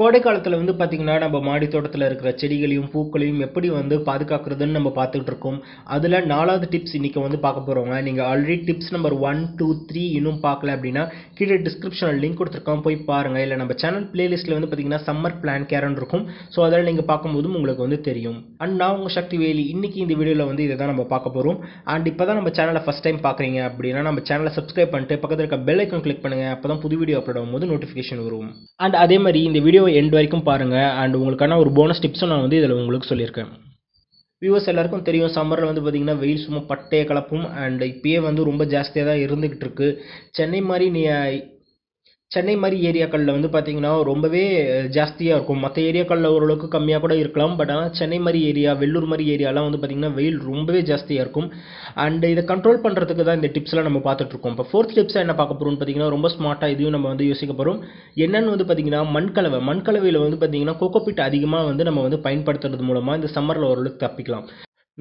கோடை காலத்தில் வந்து பார்த்திங்கன்னா நம்ம மாடி தோட்டத்தில் இருக்கிற செடிகளையும் பூக்களையும் எப்படி வந்து பாதுகாக்கிறதுன்னு நம்ம பார்த்துட்டு இருக்கோம். அதில் நாலாவது டிப்ஸ் இன்றைக்கி வந்து பார்க்க போகிறோங்க நீங்கள் already tips number one two three இன்னும் பார்க்கல அப்படின்னா கீழே டிஸ்கிரிப்ஷனில் லிங்க் கொடுத்துருக்கோம். போய் பாருங்கள் இல்லை நம்ம சேனல் பிளேலிஸ்ட்டில் வந்து பார்த்திங்கன்னா சம்மர் பிளான் கேரன் இருக்கும். ஸோ அதில் நீங்கள் பார்க்கும்போதும் உங்களுக்கு வந்து தெரியும். அண்ட் நான் உங்கள் சக்தி வேலி. இன்றைக்கி இந்த வீடியோவில் வந்து இதை தான் நம்ம பார்க்க போகிறோம் அண்ட் இப்போ தான் நம்ம சேனலை ஃபஸ்ட் டைம் பார்க்குறீங்க அப்படின்னா நம்ம சேனலை சப்ஸ்கிரைப் பண்ணிட்டு பக்கத்தில் இருக்க பெல் ஐக்கன் கிளிக் பண்ணுங்கள் அப்போ தான் புது வீடியோ அப்லோட் ஆகும்போது நோட்டிஃபிகேஷன் வரும். அண்ட் அதே மாதிரி இந்த வீடியோ எண்ட் வரைக்கும் பாருங்கள் அண்ட் உங்களுக்கான ஒரு போனஸ் டிப்ஸும் நான் வந்து இதில் உங்களுக்கு சொல்லியிருக்கேன். வியூவர்ஸ் எல்லாருக்கும் தெரியும் சம்மரில் வந்து பார்த்திங்கன்னா வெயில் சும்மா பட்டையை கலப்பும். அண்ட் இப்போயே வந்து ரொம்ப ஜாஸ்தியாக தான் இருந்துக்கிட்டு இருக்குது சென்னை மாதிரி நீ சென்னை மாதிரி ஏரியாக்களில் வந்து பார்த்தீங்கன்னா ரொம்பவே ஜாஸ்தியாக இருக்கும். மற்ற ஏரியாக்களில் ஓரளவுக்கு கம்மியாக கூட இருக்கலாம். பட் ஆனால் சென்னை மாதிரி ஏரியா வெள்ளூர் மாதிரி ஏரியாலாம் வந்து பார்த்திங்கன்னா வெயில் ரொம்பவே ஜாஸ்தியாக இருக்கும். அண்ட் இதை கண்ட்ரோல் பண்ணுறதுக்கு தான் இந்த டிப்ஸ்லாம் நம்ம பார்த்துட்ருக்கோம் இப்போ ஃபோர்த் டிப்ஸாக என்ன பார்க்க போகிறோம்னு பார்த்தீங்கன்னா ரொம்ப ஸ்மார்ட்டாக இதையும் நம்ம வந்து யோசிக்க போகிறோம் என்னென்னு வந்து பார்த்திங்கன்னா மண்கலவை மண்கலவையில் வந்து பார்த்திங்கன்னா கோகோபிட் அதிகமாக வந்து நம்ம வந்து பயன்படுத்துறது மூலமாக இந்த சம்மரில் ஓரளவுக்கு தப்பிக்கலாம்.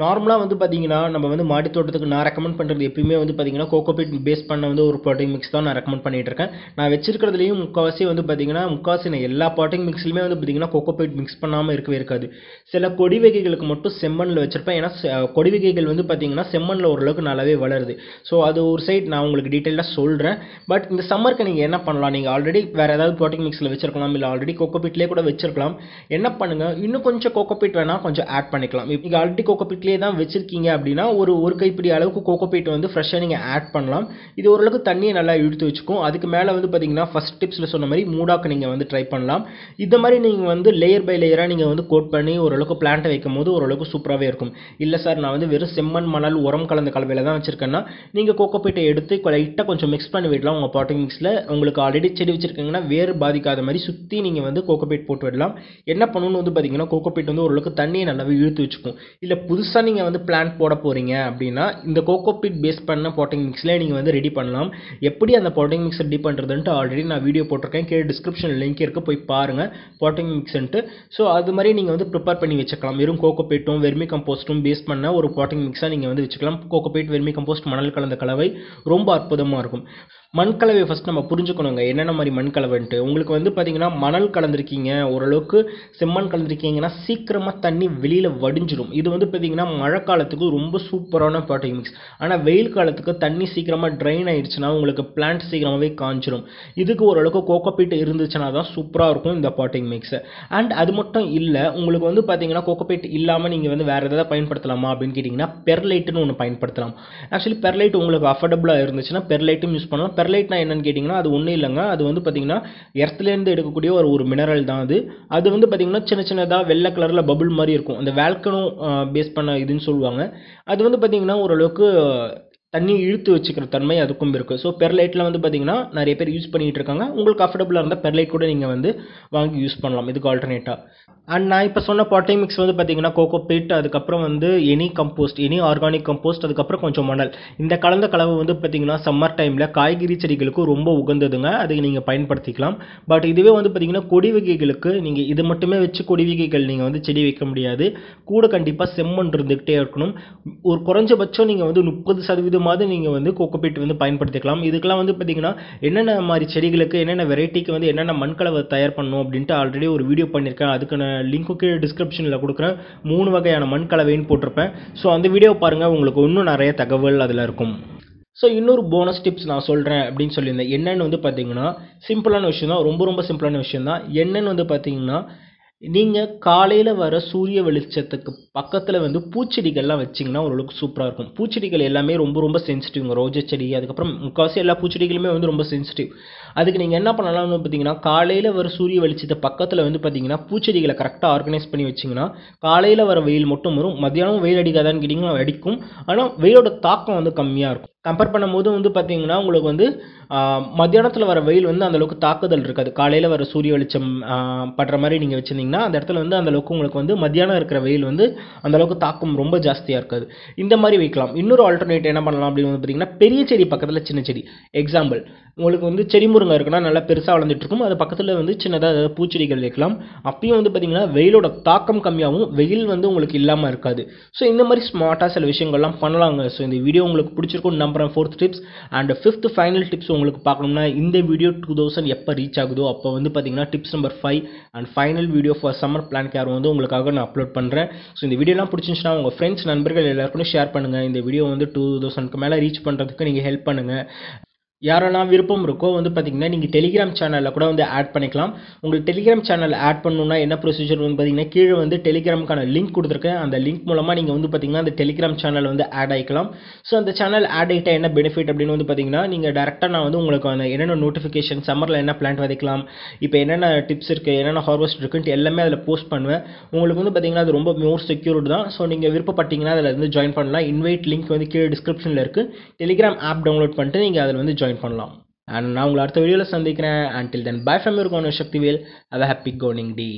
நார்மலாக வந்து பார்த்தீங்கன்னா நம்ம வந்து மாடி தோட்டத்துக்கு நான் ரெக்கமெண்ட் பண்ணுறது எப்பயுமே வந்து பார்த்தீங்கன்னா கோகோபீட் பேஸ் பண்ண வந்து ஒரு பாட்டிங் மிக்ஸ் தான் நான் ரெக்கமெண்ட் பண்ணிட்டு இருக்கேன். நான் வச்சிருக்கிறதுலையும் முக்கால்வாசி வந்து பார்த்தீங்கன்னா முக்கால்வாசி நான் எல்லா பாட்டிங் மிக்ஸ்லையுமே வந்து பார்த்தீங்கன்னா கோகோபீட் மிக்ஸ் பண்ணாமல் இருக்கவே இருக்காது. சில கொடி வகைகளுக்கு மட்டும் செம்மண்ணில் வச்சிருப்பேன். ஏன்னா கொடி வகைகள் வந்து பார்த்தீங்கன்னா செம்மண்ணில் ஓரளவுக்கு நல்லாவே வளருது. ஸோ அது ஒரு சைட் நான் உங்களுக்கு டீட்டெயிலாக சொல்கிறேன் பட் இந்த சம்மருக்கு நீங்கள் என்ன பண்ணலாம்? நீங்கள் ஆல்ரெடி வேறு ஏதாவது பாட்டிங் மிக்ஸில் வச்சிருக்கலாம். இல்லை ஆல்ரெடி கோகோபீட்லேயே கூட வச்சிருக்கலாம். என்ன பண்ணுங்கள் இன்னும் கொஞ்சம் கோகோபீட் வேணால் கொஞ்சம் ஆட் பண்ணிக்கலாம். இப்போ நீங்கள் ஆல்ரெடி கோகோபிட்லேயே தான் வச்சுருக்கீங்க அப்படின்னா ஒரு ஒரு கைப்பிடி அளவுக்கு கோகோபிட் வந்து ஃப்ரெஷ்ஷாக நீங்கள் ஆட் பண்ணலாம். இது ஓரளவுக்கு தண்ணியை நல்லா இழுத்து வச்சுக்கும். அதுக்கு மேலே வந்து பார்த்தீங்கன்னா ஃபஸ்ட் டிப்ஸில் சொன்ன மாதிரி மூடாக்கு நீங்கள் வந்து ட்ரை பண்ணலாம். இந்த மாதிரி நீங்கள் வந்து லேயர் பை லேயராக நீங்கள் வந்து கோட் பண்ணி ஓரளவுக்கு பிளான்ட்டை வைக்கும் போது ஓரளவுக்கு சூப்பராகவே இருக்கும். இல்லை சார் நான் வந்து வெறும் செம்மண் மணல் உரம் கலந்த கலவையில் தான் வச்சுருக்கேன்னா நீங்கள் கோகோபீட்டை எடுத்து லைட்டாக கொஞ்சம் மிக்ஸ் பண்ணி விடலாம். உங்கள் பாட்டிங் மிக்ஸில் உங்களுக்கு ஆல்ரெடி செடி வச்சுருக்கீங்கன்னா வேறு பாதிக்காத மாதிரி சுற்றி நீங்கள் வந்து கோகோபீட் போட்டு விடலாம். என்ன பண்ணணும்னு வந்து பார்த்தீங்கன்னா கோகோபீட் வந்து ஓரளவுக்கு தண்ணியை நல்லாவே இழுத்து வச்சுக்கும். இல்லை புதுசாக நீங்கள் வந்து பிளான் போட போகிறீங்க அப்படின்னா இந்த கோகோபிட் பேஸ் பண்ண பாட்டிங் மிக்ஸில் நீங்கள் வந்து ரெடி பண்ணலாம். எப்படி அந்த பாட்டிங் மிக்ஸ் ரெடி பண்ணுறதுன்ட்டு ஆல்ரெடி நான் வீடியோ போட்டிருக்கேன். கீழே டிஸ்கிரிப்ஷன் லிங்க் இருக்குது போய் பாருங்கள் பாட்டிங் மிக்ஸ்ன்ட்டு ஸோ அது மாதிரி நீங்கள் வந்து ப்ரிப்பேர் பண்ணி வச்சுக்கலாம். வெறும் கோகோபீட்டும் வெர்மி கம்போஸ்ட்டும் பேஸ் பண்ண ஒரு பாட்டிங் மிக்ஸாக நீங்கள் வந்து வச்சுக்கலாம். கோகோபீட் வெர்மி கம்போஸ்ட் மணல் கலந்த கலவை ரொம்ப அற்புதமாக இருக்கும். மண் ஃபஸ்ட் நம்ம புரிஞ்சுக்கணுங்க. என்னென்ன மாதிரி மண் கலவைன்ட்டு உங்களுக்கு வந்து பார்த்தீங்கன்னா மணல் கலந்துருக்கீங்க. ஓரளவுக்கு செம்மண் கலந்துருக்கீங்கன்னா சீக்கிரமாக தண்ணி வெளியில் வடிஞ்சிடும் இது வந்து பார்த்தீங்கன்னா மழை காலத்துக்கு ரொம்ப சூப்பரான பாட்டிங் மிக்ஸ் ஆனால் வெயில் காலத்துக்கு தண்ணி சீக்கிரமாக ட்ரைன் ஆயிடுச்சுன்னா உங்களுக்கு பிளான்ட் சீக்கிரமாகவே காஞ்சிடும் இதுக்கு ஓரளவுக்கு கோகோபீட் இருந்துச்சுன்னா தான் சூப்பராக இருக்கும் இந்த பாட்டிங் மிக்ஸ் அண்ட் அது மட்டும் இல்லை உங்களுக்கு வந்து பார்த்தீங்கன்னா கோகோபீட் இல்லாமல் நீங்கள் வந்து வேறு எதாவது பயன்படுத்தலாமா அப்படின்னு கேட்டிங்கன்னா பெர்லைட்டுன்னு ஒன்று பயன்படுத்தலாம். ஆக்சுவலி பெர்லைட் உங்களுக்கு அஃபோர்டபுளாக இருந்துச்சுன்னா பெர்லைட்டும் யூஸ் பண்ணலாம். பெர்லைட்னா என்னன்னு கேட்டிங்கன்னா அது ஒன்றும் இல்லைங்க. அது வந்து பார்த்திங்கன்னா எர்த்லேருந்து எடுக்கக்கூடிய ஒரு ஒரு மினரல் தான் அது. அது வந்து பார்த்திங்கன்னா சின்ன சின்னதாக வெள்ளை கலரில் பபுள் மாதிரி இருக்கும். அந்த வேல்கனும் பேஸ் பண்ண இதுன்னு சொல்லுவாங்க. அது வந்து பார்த்தீங்கன்னா ஓரளவுக்கு தண்ணி இழுத்து வச்சுக்கிற தன்மை அதுக்கும் இருக்குது ஸோ பெர்லைட்டில் வந்து பார்த்தீங்கன்னா நிறைய பேர் யூஸ் பண்ணிகிட்டு இருக்காங்க. உங்களுக்கு கம்ஃபர்டபுளாக இருந்தால் பெர்லைட் கூட நீங்கள் வந்து வாங்கி யூஸ் பண்ணலாம். இதுக்கு ஆல்டர்னேட்டாக அண்ட் நான் இப்போ சொன்ன பாட்டை மிக்ஸ் வந்து பார்த்தீங்கன்னா கோகோ பிட் அதுக்கப்புறம் வந்து any compost any organic compost அதுக்கப்புறம் கொஞ்சம் மணல். இந்த கலந்த கலவை வந்து பார்த்திங்கன்னா சம்மர் டைமில் காய்கறி செடிகளுக்கு ரொம்ப உகந்ததுங்க. அதை நீங்கள் பயன்படுத்திக்கலாம். பட் இதுவே வந்து பார்த்தீங்கன்னா கொடி வகைகளுக்கு நீங்கள் இது மட்டுமே வச்சு கொடி வகைகள் நீங்கள் வந்து செடி வைக்க முடியாது. கூட கண்டிப்பாக செம்மண் இருந்துக்கிட்டே இருக்கணும். ஒரு குறைஞ்சபட்சம் நீங்கள் வந்து முப்பது சதவீதம் மாதிரி நீங்கள் வந்து கோகோபீட் வந்து பயன்படுத்திக்கலாம். இதுக்கெல்லாம் வந்து பார்த்தீங்கன்னா என்னென்ன மாதிரி செடிகளுக்கு என்னென்ன வெரைட்டிக்கு வந்து என்னென்ன மண்கலவை தயார் பண்ணணும் அப்படின்ட்டு ஆல்ரெடி ஒரு வீடியோ பண்ணியிருக்கேன். அதுக்கான லிங்க்கு கீழே டிஸ்கிரிப்ஷனில் கொடுக்குறேன். மூணு வகையான மண் கலவைன்னு போட்டிருப்பேன். ஸோ அந்த வீடியோ பாருங்கள் உங்களுக்கு இன்னும் நிறைய தகவல் அதில் இருக்கும். ஸோ இன்னொரு போனஸ் டிப்ஸ் நான் சொல்கிறேன் அப்படின்னு சொல்லியிருந்தேன். என்னென்னு வந்து பார்த்தீங்கன்னா சிம்பிளான விஷயம் தான் ரொம்ப ரொம்ப சிம்பிளான விஷயம் தான் என்னென்னு வந்து பார்த்தீங்கன்னா நீங்கள் காலையில் வர சூரிய வெளிச்சத்துக்கு பக்கத்தில் வந்து பூச்செடிகள்லாம் வச்சிங்கன்னா ஓரளவுக்கு சூப்பராக இருக்கும். பூச்செடிகள் எல்லாமே ரொம்ப ரொம்ப சென்சிட்டிவ்ங்க ரோஜா செடி அதுக்கப்புறம் முக்கால்வாசி எல்லா பூச்செடிகளுமே வந்து ரொம்ப சென்சிட்டிவ் அதுக்கு நீங்கள் என்ன பண்ணலாம்னு பார்த்தீங்கன்னா காலையில் வர சூரிய வெளிச்சத்தை பக்கத்தில் வந்து பார்த்தீங்கன்னா பூச்செடிகளை கரெக்டாக ஆர்கனைஸ் பண்ணி வச்சிங்கன்னா காலையில் வர வெயில் மட்டும் வரும். மதியானமும் வெயில் அடிக்காதான்னு கேட்டிங்கன்னா அடிக்கும். ஆனால் வெயிலோட தாக்கம் வந்து கம்மியாக இருக்கும். கம்பேர் பண்ணும்போது வந்து பார்த்தீங்கன்னா உங்களுக்கு வந்து மத்தியானத்தில் வர வெயில் வந்து அந்தளவுக்கு தாக்குதல் இருக்காது. காலையில் வர சூரிய வெளிச்சம் படுற மாதிரி நீங்கள் வச்சுருந்தீங்கன்னா அந்த இடத்துல வந்து அந்தளவுக்கு உங்களுக்கு வந்து மத்தியானம் இருக்கிற வெயில் வந்து அந்தளவுக்கு தாக்கம் ரொம்ப ஜாஸ்தியாக இருக்காது. இந்த மாதிரி வைக்கலாம். இன்னொரு ஆல்டர்னேட் என்ன பண்ணலாம் அப்படின்னு வந்து பார்த்தீங்கன்னா பெரிய செடி பக்கத்தில் சின்ன செடி. எக்ஸாம்பிள் உங்களுக்கு வந்து செடி முருங்கை இருக்குன்னா நல்லா பெருசாக வளர்ந்துட்டுருக்கும். அது பக்கத்தில் வந்து சின்னதாக ஏதாவது பூச்செடிகள் வைக்கலாம். அப்பயும் வந்து பார்த்தீங்கன்னா வெயிலோட தாக்கம் கம்மியாகவும் வெயில் வந்து உங்களுக்கு இல்லாமல் இருக்காது. ஸோ இந்த மாதிரி ஸ்மார்ட்டாக சில விஷயங்கள்லாம் பண்ணலாங்க. ஸோ இந்த வீடியோ உங்களுக்கு பிடிச்சிருக்கும் நம்புறேன். Fourth tips and fifth final tips உங்களுக்கு பார்க்கணும்னா இந்த வீடியோ டூ தௌசண்ட் எப்போ ரீச் ஆகுதோ அப்போ வந்து பார்த்தீங்கன்னா tips number five and final video for summer plant care வந்து உங்களுக்காக நான் அப்லோட் பண்ணுறேன் ஸோ இந்த வீடியோலாம் பிடிச்சிருந்துச்சுன்னா உங்கள் ஃப்ரெண்ட்ஸ் நண்பர்கள் எல்லாருக்கும் ஷேர் பண்ணுங்கள் இந்த வீடியோ வந்து டூ தௌசண்ட்க்கு மேலே ரீச் பண்ணுறதுக்கு நீங்கள் ஹெல்ப் பண்ணுங்கள் யாரெல்லாம் விருப்பம் இருக்கோ வந்து பார்த்தீங்கன்னா நீங்கள் டெலிகிராம் சேனலில் கூட வந்து ஆட் பண்ணிக்கலாம். உங்களுக்கு டெலிகிராம் சேனல் ஆட் பண்ணணுன்னா என்ன ப்ரொசீஜர் வந்து பார்த்தீங்கன்னா கீழே வந்து டெலிகிராமுக்கான லிங்க் கொடுத்துருக்கேன். அந்த லிங்க் மூலமாக நீங்கள் வந்து பார்த்தீங்கன்னா அந்த டெலிகிராம் சேனல் வந்து ஆட் ஆகிக்கலாம் ஸோ அந்த சேனல் ஆட் ஆகிட்டால் என்ன பெனிஃபிட் அப்படின்னு வந்து பார்த்தீங்கன்னா நீங்கள் டேரெக்டாக நான் வந்து உங்களுக்கு அந்த என்னென்ன நோட்டிஃபிகேஷன் சம்மரில் என்ன பிளான்ட் விதைக்கலாம் இப்போ என்னென்ன டிப்ஸ் இருக்குது என்னென்ன ஹார்வெஸ்ட் இருக்குன்ட்டு எல்லாமே அதில் போஸ்ட் பண்ணுவேன். உங்களுக்கு வந்து பார்த்தீங்கன்னா அது ரொம்ப மோர் செக்யூர்டு தான். ஸோ நீங்கள் விருப்பப்பட்டீங்கன்னா அதில் வந்து ஜாயின் பண்ணலாம். இன்வைட் லிங்க் வந்து கீழே டிஸ்கிரிப்ஷனில் இருக்குது டெலிகிராம் ஆப் டவுன்லோட் பண்ணிட்டு நீங்கள் அதில் வந்து ஜாயின் பண்ணலாம். அண்ட் நான் உங்களை அடுத்த வீடியோவில் சந்திக்கிறேன். Until then bye from your cone Sakthivel how happy coning day